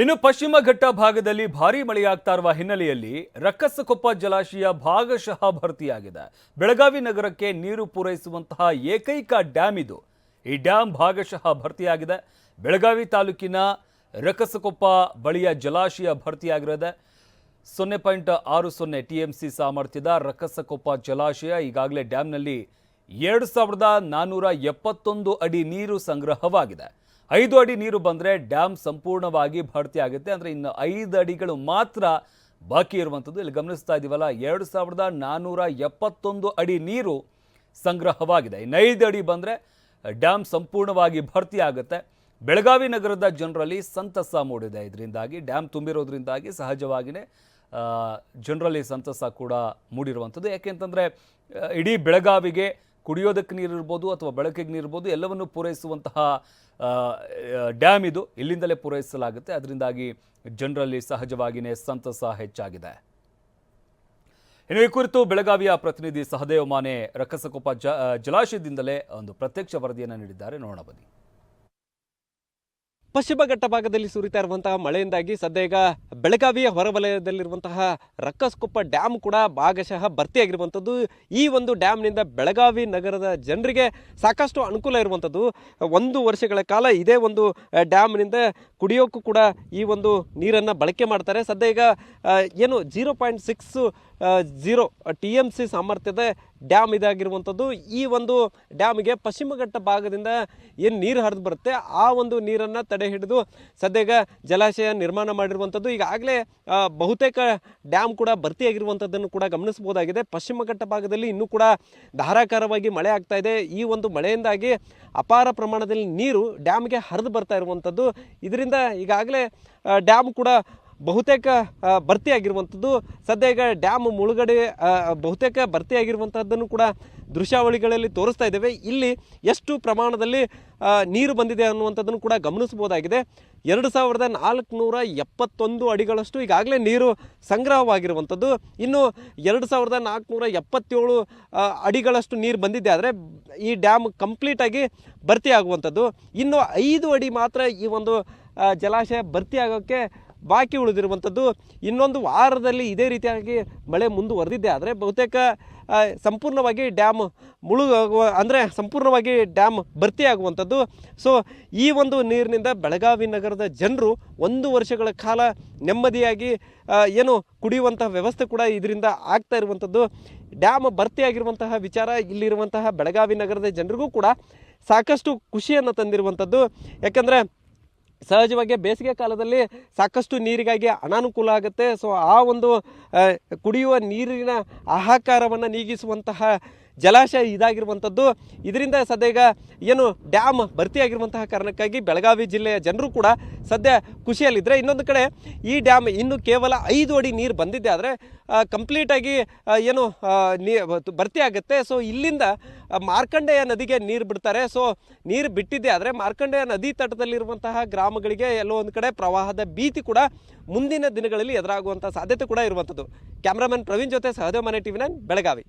ಇನ್ನು ಪಶ್ಚಿಮ ಘಟ್ಟ ಭಾಗದಲ್ಲಿ ಭಾರೀ ಮಳೆಯಾಗ್ತಾ ಇರುವ ಹಿನ್ನೆಲೆಯಲ್ಲಿ ರಕ್ಕಸಕೊಪ್ಪ ಜಲಾಶಯ ಭಾಗಶಃ ಭರ್ತಿಯಾಗಿದೆ. ಬೆಳಗಾವಿ ನಗರಕ್ಕೆ ನೀರು ಪೂರೈಸುವಂತಹ ಏಕೈಕ ಡ್ಯಾಮ್ ಇದು. ಈ ಡ್ಯಾಮ್ ಭಾಗಶಃ ಭರ್ತಿಯಾಗಿದೆ. ಬೆಳಗಾವಿ ತಾಲೂಕಿನ ರಕ್ಕಸಕೊಪ್ಪ ಬಳಿಯ ಜಲಾಶಯ ಭರ್ತಿಯಾಗಿರೋದೆ. ಸೊನ್ನೆ ಪಾಯಿಂಟ್ ಆರು ಸೊನ್ನೆ ಟಿ ಎಂ ಸಿ ಸಾಮರ್ಥ್ಯದ ರಕ್ಕಸಕೊಪ್ಪ ಜಲಾಶಯ ಈಗಾಗಲೇ ಡ್ಯಾಮ್ನಲ್ಲಿ ಎರಡು ಸಾವಿರದ ನಾನ್ನೂರ ಎಪ್ಪತ್ತೊಂದು ಅಡಿ ನೀರು ಸಂಗ್ರಹವಾಗಿದೆ. ಐದು ಅಡಿ ನೀರು ಬಂದರೆ ಡ್ಯಾಮ್ ಸಂಪೂರ್ಣವಾಗಿ ಭರ್ತಿ ಆಗುತ್ತೆ. ಅಂದರೆ ಇನ್ನು ಐದು ಅಡಿಗಳು ಮಾತ್ರ ಬಾಕಿ ಇರುವಂಥದ್ದು. ಇಲ್ಲಿ ಗಮನಿಸ್ತಾ ಇದ್ದೀವಲ್ಲ ಎರಡು ಸಾವಿರದ ನಾನ್ನೂರ ಎಪ್ಪತ್ತೊಂದು ಅಡಿ ನೀರು ಸಂಗ್ರಹವಾಗಿದೆ. ಇನ್ನು ಐದು ಅಡಿ ಬಂದರೆ ಡ್ಯಾಮ್ ಸಂಪೂರ್ಣವಾಗಿ ಭರ್ತಿ ಆಗುತ್ತೆ. ಬೆಳಗಾವಿ ನಗರದ ಜನರಲ್ಲಿ ಸಂತಸ ಮೂಡಿದೆ. ಇದರಿಂದಾಗಿ ಡ್ಯಾಮ್ ತುಂಬಿರೋದ್ರಿಂದಾಗಿ ಸಹಜವಾಗಿಯೇ ಜನರಲ್ಲಿ ಸಂತಸ ಕೂಡ ಮೂಡಿರುವಂಥದ್ದು. ಯಾಕೆಂತಂದರೆ ಇಡೀ ಬೆಳಗಾವಿಗೆ ಕುಡಿಯೋದಕ್ಕೆ ನೀರಿರ್ಬೋದು ಅಥವಾ ಬೆಳಕಿಗೆ ನೀರಿರ್ಬೋದು ಎಲ್ಲವನ್ನು ಪೂರೈಸುವಂತಹ ಡ್ಯಾಮ್ ಇದು. ಇಲ್ಲಿಂದಲೇ ಪೂರೈಸಲಾಗುತ್ತೆ. ಅದರಿಂದಾಗಿ ಜನರಲ್ಲಿ ಸಹಜವಾಗಿಯೇ ಸಂತಸ ಹೆಚ್ಚಾಗಿದೆ. ಇನ್ನು ಈ ಕುರಿತು ಬೆಳಗಾವಿಯ ಪ್ರತಿನಿಧಿ ಸಹದೇವ್ ಮಾನೆ ರಕ್ಕಸಕೊಪ್ಪ ಜ ಜಲಾಶಯದಿಂದಲೇ ಒಂದು ಪ್ರತ್ಯಕ್ಷ ವರದಿಯನ್ನು ನೀಡಿದ್ದಾರೆ. ನೋಡೋಣ ಬನ್ನಿ. ಪಶ್ಚಿಮ ಘಟ್ಟ ಭಾಗದಲ್ಲಿ ಸುರಿತಾ ಇರುವಂತಹ ಮಳೆಯಿಂದಾಗಿ ಸದ್ಯ ಬೆಳಗಾವಿಯ ಹೊರವಲಯದಲ್ಲಿರುವಂತಹ ರಕ್ಕಸ್ಕೊಪ್ಪ ಡ್ಯಾಮ್ ಕೂಡ ಭಾಗಶಃ ಭರ್ತಿಯಾಗಿರುವಂಥದ್ದು ಈ ಒಂದು ಡ್ಯಾಮ್ನಿಂದ ಬೆಳಗಾವಿ ನಗರದ ಜನರಿಗೆ ಸಾಕಷ್ಟು ಅನುಕೂಲ ಇರುವಂಥದ್ದು. ಒಂದು ವರ್ಷಗಳ ಕಾಲ ಇದೇ ಒಂದು ಡ್ಯಾಮ್ನಿಂದ ಕುಡಿಯೋಕ್ಕೂ ಕೂಡ ಈ ಒಂದು ನೀರನ್ನು ಬಳಕೆ ಮಾಡ್ತಾರೆ. ಸದ್ಯ ಈಗ ಏನು zero point six zero T M C ಸಾಮರ್ಥ್ಯದ ಡ್ಯಾಮ್ ಇದಾಗಿರುವಂಥದ್ದು. ಈ ಒಂದು ಡ್ಯಾಮ್ಗೆ ಪಶ್ಚಿಮ ಘಟ್ಟ ಭಾಗದಿಂದ ಏನು ನೀರು ಹರಿದು ಬರುತ್ತೆ, ಆ ಒಂದು ನೀರನ್ನು ತಡೆ ಹಿಡಿದು ಸದ್ಯಗ ಜಲಾಶಯ ನಿರ್ಮಾಣ ಮಾಡಿರುವಂಥದ್ದು. ಈಗಾಗಲೇ ಬಹುತೇಕ ಡ್ಯಾಮ್ ಕೂಡ ಭರ್ತಿಯಾಗಿರುವಂಥದ್ದನ್ನು ಕೂಡ ಗಮನಿಸಬಹುದಾಗಿದೆ. ಪಶ್ಚಿಮ ಘಟ್ಟ ಭಾಗದಲ್ಲಿ ಇನ್ನೂ ಕೂಡ ಧಾರಾಕಾರವಾಗಿ ಮಳೆ ಆಗ್ತಾ ಇದೆ. ಈ ಒಂದು ಮಳೆಯಿಂದಾಗಿ ಅಪಾರ ಪ್ರಮಾಣದಲ್ಲಿ ನೀರು ಡ್ಯಾಮ್ಗೆ ಹರಿದು ಬರ್ತಾ ಇರುವಂಥದ್ದು. ಇದರಿಂದ ಈಗಾಗಲೇ ಡ್ಯಾಮ್ ಕೂಡ ಬಹುತೇಕ ಭರ್ತಿಯಾಗಿರುವಂಥದ್ದು ಸದ್ಯ ಈಗ ಡ್ಯಾಮ್ ಮುಳುಗಡೆ ಬಹುತೇಕ ಭರ್ತಿಯಾಗಿರುವಂಥದ್ದನ್ನು ಕೂಡ ದೃಶ್ಯಾವಳಿಗಳಲ್ಲಿ ತೋರಿಸ್ತಾ ಇದ್ದೇವೆ. ಇಲ್ಲಿ ಎಷ್ಟು ಪ್ರಮಾಣದಲ್ಲಿ ನೀರು ಬಂದಿದೆ ಅನ್ನುವಂಥದ್ದನ್ನು ಕೂಡ ಗಮನಿಸಬಹುದಾಗಿದೆ. ಎರಡು ಸಾವಿರದ ನಾಲ್ಕುನೂರ ಎಪ್ಪತ್ತೊಂದು ಅಡಿಗಳಷ್ಟು ಈಗಾಗಲೇ ನೀರು ಸಂಗ್ರಹವಾಗಿರುವಂಥದ್ದು ಇನ್ನು ಎರಡು ಸಾವಿರದ ನಾಲ್ಕುನೂರ ಎಪ್ಪತ್ತೇಳು ಅಡಿಗಳಷ್ಟು ನೀರು ಬಂದಿದೆ ಆದರೆ ಈ ಡ್ಯಾಮ್ ಕಂಪ್ಲೀಟಾಗಿ ಭರ್ತಿಯಾಗುವಂಥದ್ದು ಇನ್ನು ಐದು ಅಡಿ ಮಾತ್ರ ಈ ಒಂದು ಜಲಾಶಯ ಭರ್ತಿ ಆಗೋಕ್ಕೆ ಬಾಕಿ ಉಳಿದಿರುವಂಥದ್ದು ಇನ್ನೊಂದು ವಾರದಲ್ಲಿ ಇದೇ ರೀತಿಯಾಗಿ ಮಳೆ ಮುಂದುವರೆದಿದ್ದೆ ಆದರೆ ಬಹುತೇಕ ಸಂಪೂರ್ಣವಾಗಿ ಡ್ಯಾಮ್ ಮುಳುಗುವ ಅಂದರೆ ಸಂಪೂರ್ಣವಾಗಿ ಡ್ಯಾಮ್ ಭರ್ತಿಯಾಗುವಂಥದ್ದು ಸೊ, ಈ ಒಂದು ನೀರಿನಿಂದ ಬೆಳಗಾವಿ ನಗರದ ಜನರು ಒಂದು ವರ್ಷಗಳ ಕಾಲ ನೆಮ್ಮದಿಯಾಗಿ ಏನು ಕುಡಿಯುವಂತಹ ವ್ಯವಸ್ಥೆ ಕೂಡ ಇದರಿಂದ ಆಗ್ತಾ ಇರುವಂಥದ್ದು. ಡ್ಯಾಮ್ ಭರ್ತಿಯಾಗಿರುವಂತಹ ವಿಚಾರ ಇಲ್ಲಿರುವಂತಹ ಬೆಳಗಾವಿ ನಗರದ ಜನರಿಗೂ ಕೂಡ ಸಾಕಷ್ಟು ಖುಷಿಯನ್ನು ತಂದಿರುವಂಥದ್ದು. ಯಾಕಂದರೆ ಸಹಜವಾಗಿ ಬೇಸಿಗೆ ಕಾಲದಲ್ಲಿ ಸಾಕಷ್ಟು ನೀರಿಗಾಗಿ ಅನಾನುಕೂಲ ಆಗುತ್ತೆ. ಸೊ ಆ ಒಂದು ಕುಡಿಯುವ ನೀರಿನ ಆಹಾಕಾರವನ್ನು ನೀಗಿಸುವಂತಹ ಜಲಾಶಯ ಇದಾಗಿರುವಂಥದ್ದು. ಇದರಿಂದ ಸದ್ಯ ಈಗ ಏನು ಡ್ಯಾಮ್ ಭರ್ತಿಯಾಗಿರುವಂತಹ ಕಾರಣಕ್ಕಾಗಿ ಬೆಳಗಾವಿ ಜಿಲ್ಲೆಯ ಜನರು ಕೂಡ ಸದ್ಯ ಖುಷಿಯಲ್ಲಿದ್ದರೆ ಇನ್ನೊಂದು ಕಡೆ ಈ ಡ್ಯಾಮ್ ಇನ್ನು ಕೇವಲ ಐದು ಅಡಿ ನೀರು ಬಂದಿದ್ದೆ ಆದರೆ ಕಂಪ್ಲೀಟಾಗಿ ಏನು ನೀ ಭರ್ತಿ ಆಗುತ್ತೆ. ಸೊ ಇಲ್ಲಿಂದ ಮಾರ್ಕಂಡೆಯ ನದಿಗೆ ನೀರು ಬಿಡ್ತಾರೆ. ಸೊ ನೀರು ಬಿಟ್ಟಿದ್ದೆ ಆದರೆ ಮಾರ್ಕಂಡೆಯ ನದಿ ತಟದಲ್ಲಿರುವಂತಹ ಗ್ರಾಮಗಳಿಗೆ ಎಲ್ಲೋ ಒಂದು ಕಡೆ ಪ್ರವಾಹದ ಭೀತಿ ಕೂಡ ಮುಂದಿನ ದಿನಗಳಲ್ಲಿ ಎದುರಾಗುವಂಥ ಸಾಧ್ಯತೆ ಕೂಡ ಇರುವಂಥದ್ದು. ಕ್ಯಾಮ್ರಾಮನ್ ಪ್ರವೀಣ್ ಜೊತೆ ಸಹದೇವ್ ಮನೆ ಟಿವಿ ನೈನ್, ಬೆಳಗಾವಿ.